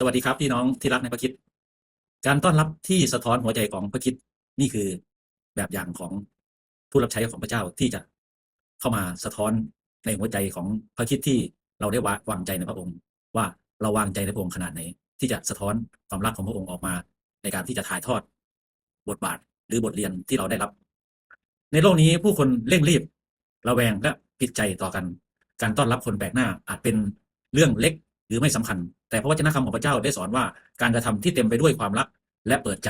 สวัสดีครับพี่น้องที่รักในพระคิด การต้อนรับที่สะท้อนหัวใจของพระคิดนี่คือแบบอย่างของผู้รับใช้ของพระเจ้าที่จะเข้ามาสะท้อนในหัวใจของพระคิดที่เราได้วางใจในพระองค์ ว่าเราวางใจในพระองค์ขนาดไหน ที่จะสะท้อนความรักของพระองค์ออกมา ในการที่จะถ่ายทอดบทบาทหรือบทเรียนที่เราได้รับ ในโลกนี้ผู้คนเร่งรีบ ระแวงและผิดใจต่อกัน การต้อนรับคนแปลกหน้าอาจเป็นเรื่องเล็กหรือไม่สำคัญ แต่พระวจนะคำของพระเจ้าได้สอนว่าการกระทำที่เต็มไปด้วยความรักและเปิดใจ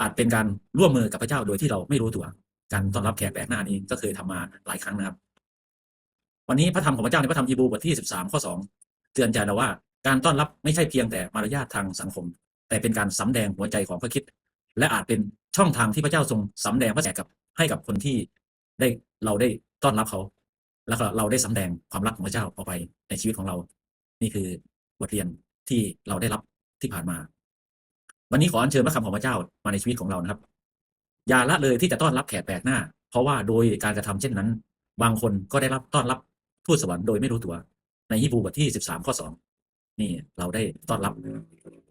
อาจเป็นการร่วมมือกับพระเจ้าโดยที่เราไม่รู้ตัวการต้อนรับแขกแปลกหน้านี้ก็เคยทำมาหลายครั้งนะครับ วันนี้พระธรรมของพระเจ้าในพระธรรมฮีบรูบทที่ 13 ข้อ 2 เตือนใจเราว่าการต้อนรับไม่ใช่เพียงแต่มารยาททางสังคม แต่เป็นการสำแดงหัวใจของพระคิดและอาจเป็นช่องทางที่พระเจ้าทรงสำแดงพระแสกับให้กับคนที่ได้เราได้ต้อนรับเขา แล้วเราได้สำแดงความรักของพระเจ้าออกไปในชีวิตของเรา นี่คือ บทเรียนที่เราได้รับที่ผ่านมา วันนี้ขออัญเชิญพระคำของพระเจ้ามาในชีวิตของเรานะครับ อย่าละเลยที่จะต้อนรับแขกแปลกหน้า เพราะว่าโดยการกระทำเช่นนั้น บางคนก็ได้รับต้อนรับทูตสวรรค์โดยไม่รู้ตัว ในฮีบูบทที่สิบสามข้อสองนี่เราได้ต้อนรับ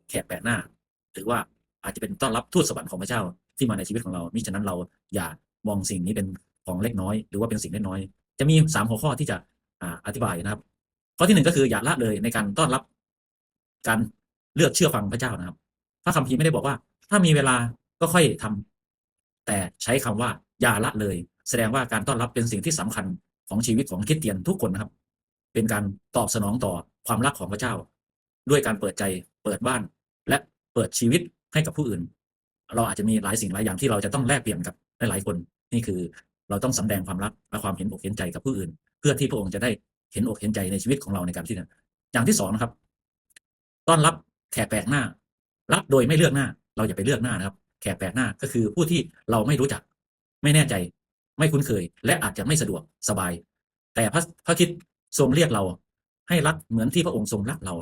แขกแปลกหน้า หรือว่าอาจจะเป็นต้อนรับทูตสวรรค์ของพระเจ้าที่มาในชีวิตของเรามิฉะนั้นเราอย่ามองสิ่งนี้เป็นของเล็กน้อย หรือว่าเป็นสิ่งเล็กน้อย จะมีสามหัวข้อที่จะออธิบายนะครับ ข้อที่หนึ่งก็คืออย่าละเลยในการต้อนรับ การเลือกเชื่อฟังพระเจ้านะครับ พระคัมภีร์ไม่ได้บอกว่า ถ้ามีเวลาก็ค่อยทำแต่ใช้คำว่าอย่าละเลย แสดงว่าการต้อนรับเป็นสิ่งที่สำคัญของชีวิตของคริสเตียนทุกคนนะครับ เป็นการตอบสนองต่อความรักของพระเจ้า ด้วยการเปิดใจเปิดบ้าน และเปิดชีวิตให้กับผู้อื่น เราอาจจะมีหลายสิ่งหลายอย่างที่เราจะต้องแลกเปลี่ยนกับหลายๆคน นี่คือเราต้องสำแดงความรักและความเห็นอกเห็นใจกับผู้อื่น เพื่อที่พระองค์จะได้เห็นอกเห็นใจในชีวิตของเราในการที่นั้นอย่างที่สองนะครับ ต้อนรับแขกแปลกหน้า รับโดยไม่เลือกหน้า เราอย่าไปเลือกหน้านะครับ แขกแปลกหน้าก็คือผู้ที่เราไม่รู้จัก ไม่แน่ใจ ไม่คุ้นเคย และอาจจะไม่สะดวกสบาย แต่พระพระคิดทรงเรียกเรา ให้รักเหมือนที่พระองค์ทรงรักเรา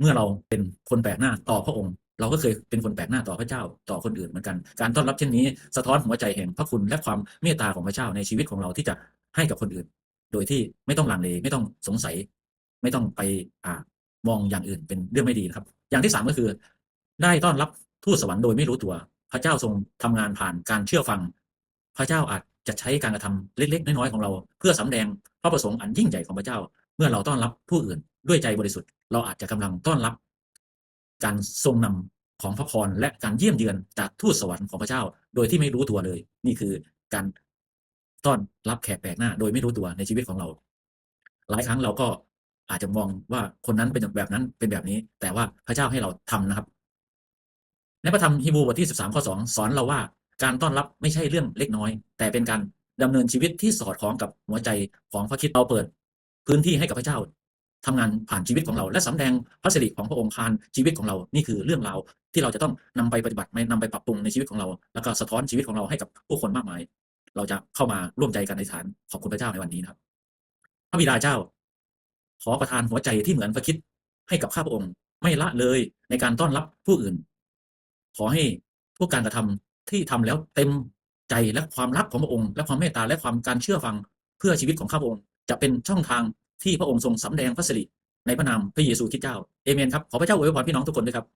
เมื่อเราเป็นคนแปลกหน้าต่อพระองค์ เราก็เคยเป็นคนแปลกหน้าต่อพระเจ้า ต่อคนอื่นเหมือนกัน การต้อนรับเช่นนี้ สะท้อนหัวใจแห่งพระคุณและความเมตตาของพระเจ้าในชีวิตของเราที่จะให้กับคนอื่น โดยที่ไม่ต้องลังเลไม่ต้องสงสัย ไม่ต้องไปอ่า มองอย่างอื่นเป็นเรื่องไม่ดีนะครับ อย่างที่สามก็คือ ได้ต้อนรับทูตสวรรค์โดยไม่รู้ตัว พระเจ้าทรงทำงานผ่านการเชื่อฟัง พระเจ้าอาจจะใช้การกระทำเล็กๆน้อยๆของเรา เพื่อสำแดงพระประสงค์อันยิ่งใหญ่ของพระเจ้า เมื่อเราต้อนรับผู้อื่นด้วยใจบริสุทธิ์ เราอาจจะกำลังต้อนรับ การทรงนำของพระพรและการเยี่ยมเยือนจากทูตสวรรค์ของพระเจ้า โดยที่ไม่รู้ตัวเลย นี่คือการต้อนรับแขกแปลกหน้า โดยไม่รู้ตัวในชีวิตของเรา หลายครั้งเราก็ อาจจะมองว่าคนนั้นเป็นแบบนั้นเป็นแบบนี้ แต่ว่าพระเจ้าให้เราทำนะครับ ในพระธรรมฮีบรูบทที่ 13 ข้อ 2 สอนเราว่าการต้อนรับไม่ใช่เรื่องเล็กน้อย แต่เป็นการดำเนินชีวิตที่สอดคล้องกับหัวใจของพระคิดเราเปิด พื้นที่ให้กับพระเจ้าทำงานผ่านชีวิตของเรา และสำแดงพระสิริของพระองค์ผ่านชีวิตของเรานี่คือเรื่องราวที่เราจะต้องนำไปปฏิบัตินำไปปรับปรุงในชีวิตของเรา แล้วก็สะท้อนชีวิตของเราให้กับผู้คนมากมาย เราจะเข้ามาร่วมใจกันในฐานขอบคุณพระเจ้าในวันนี้นะครับ พระบิดาเจ้า ขอประทานหัวใจที่เหมือนพระคิดให้กับข้าพระองค์ ไม่ละเลยในการต้อนรับผู้อื่น ขอให้พวกการกระทำที่ทำแล้วเต็มใจและความรักของพระองค์ และความเมตตาและความการเชื่อฟังเพื่อชีวิตของข้าพระองค์ จะเป็นช่องทางที่พระองค์ทรงสำแดงพระสิริในพระนามพระเยซูคริสต์เจ้าเอเมนครับขอพระเจ้าอวยพรพี่น้องทุกคนด้วยครับ